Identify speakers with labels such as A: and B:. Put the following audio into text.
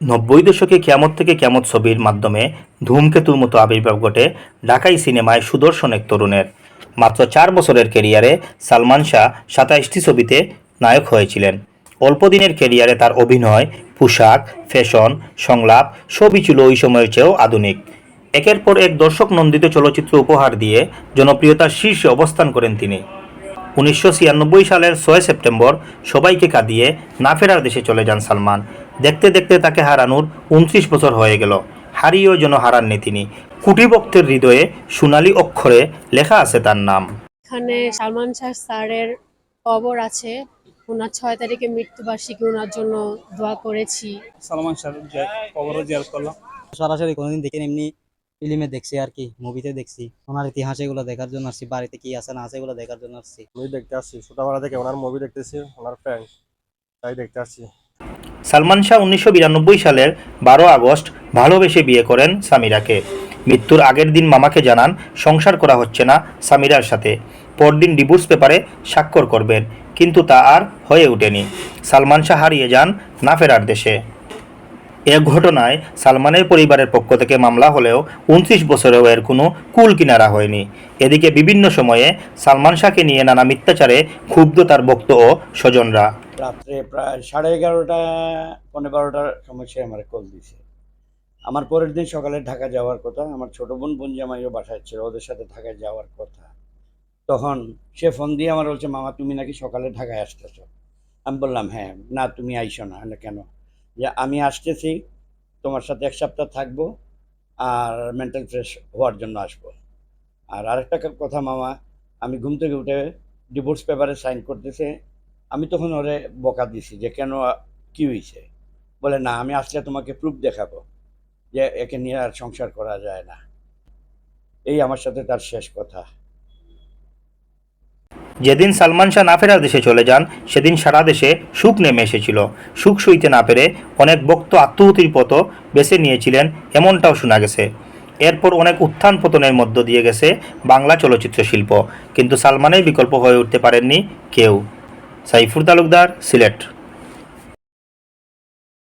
A: নব্বই দশকে কেয়ামত থেকে কেয়ামত ছবির মাধ্যমে ধূমকেতুর মতো আবির্ভাব ঘটে ঢাকাই সিনেমায় সুদর্শন এক তরুণের। মাত্র চার বছরের ক্যারিয়ারে সালমান শাহ সাতাইশটি ছবিতে নায়ক হয়েছিলেন। অল্প দিনের ক্যারিয়ারে তার অভিনয়, পোশাক, ফ্যাশন, সংলাপ সবই ছিল ওই সময়ের চেয়েও আধুনিক। একের পর এক দর্শক নন্দিত চলচ্চিত্র উপহার দিয়ে জনপ্রিয়তার শীর্ষে অবস্থান করেন তিনি। উনিশশো ছিয়ানব্বই সালের ছয় সেপ্টেম্বর সবাইকে কাঁদিয়ে না ফেরার দেশে চলে যান সালমান। দেখতে দেখতে তাকে হারানোর উনত্রিশ বছর হয়ে গেল। হারিয়েও যেন হারাননি তিনি। কুটি ভক্তের হৃদয়ে সোনালী অক্ষরে লেখা আছে তার নাম।
B: এখানে সালমান শাহ স্যারের কবর আছে। ওনার ছয় তারিখে মৃত্যুবার্ষিকী ওনার জন্য দোয়া করেছি।
C: সালমান শাহ কবরও জিয়ারত করলাম।
D: সরাসরি কোনোদিন দেখিনি এমনি ফিল্মে দেখছি আর কি মুভিতে দেখছি। ওনার ইতিহাস এগুলো দেখার জন্য আসছি বাড়িতে কি আছে না আছে এগুলো দেখার জন্য আসছি।
E: মুভি দেখতে আসছি ছোটবেলা থেকে ওনার মুভি দেখতেছি ওনার ফ্যান তাই দেখতে আসছি।
A: সালমান শাহ উনিশশো বিরানব্বই সালের বারো আগস্ট ভালোবেসে বিয়ে করেন সামিরাকে। মৃত্যুর আগের দিন মামাকে জানান, সংসার করা হচ্ছে না সামিরার সাথে। পরদিন ডিভোর্স পেপারে স্বাক্ষর করবেন, কিন্তু তা আর হয়ে ওঠেনি। সালমান শাহ হারিয়ে যান না ফেরার দেশে। এ ঘটনায় সালমানের পরিবারের পক্ষ থেকে মামলা হলেও উনত্রিশ বছরেও এর কোনো কুল কিনারা হয়নি। এদিকে বিভিন্ন সময়ে সালমান শাহকে নিয়ে নানা মিথ্যাচারে ক্ষুব্ধ তার ভক্ত ও স্বজনরা।
F: রাত্রে প্রায় সাড়ে এগারোটা পনেরো বারোটার সময় সে আমার কল দিছে। আমার পরের দিন সকালে ঢাকা যাওয়ার কথা, আমার ছোট বোন বোন জামাইও বাসায় ছিল, ওদের সাথে ঢাকায় যাওয়ার কথা। তখন সে ফোন দিয়ে আমার বলছে, মামা, তুমি নাকি সকালে ঢাকায় আসতেছ? আমি বললাম হ্যাঁ না, তুমি আইসো না না কেন? যে, আমি আসতেছি, তোমার সাথে এক সপ্তাহ থাকব আর মেন্টাল ফ্রেশ হওয়ার জন্য আসব। আর আরেকটা কথা, মামা, আমি ঘুম থেকে উঠে ডিভোর্স পেপারে সাইন করতেছে আমি তখন ওরে বকা দিছি যে, কেন, কি হয়েছে বলে, না, আমি আসলে তোমাকে প্রুফ দেখাবো যে একে নিয়ে আর সংসার করা যায় না। এই আমার সাথে তার শেষ কথা।
A: যেদিন সালমান শাহ না ফেরার দেশে চলে যান, সেদিন সারা দেশে সুখ নেমে এসেছিল। সুখ সইতে না পেরে অনেক ভক্ত আত্মহতির পথ বেছে নিয়েছিলেন, এমনটাও শোনা গেছে। এরপর অনেক উত্থান পতনের মধ্য দিয়ে গেছে বাংলা চলচ্চিত্র শিল্প কিন্তু সালমানের বিকল্প হয়ে উঠতে পারেননি কেউ। সাইফুর তালুকদার সিলেট।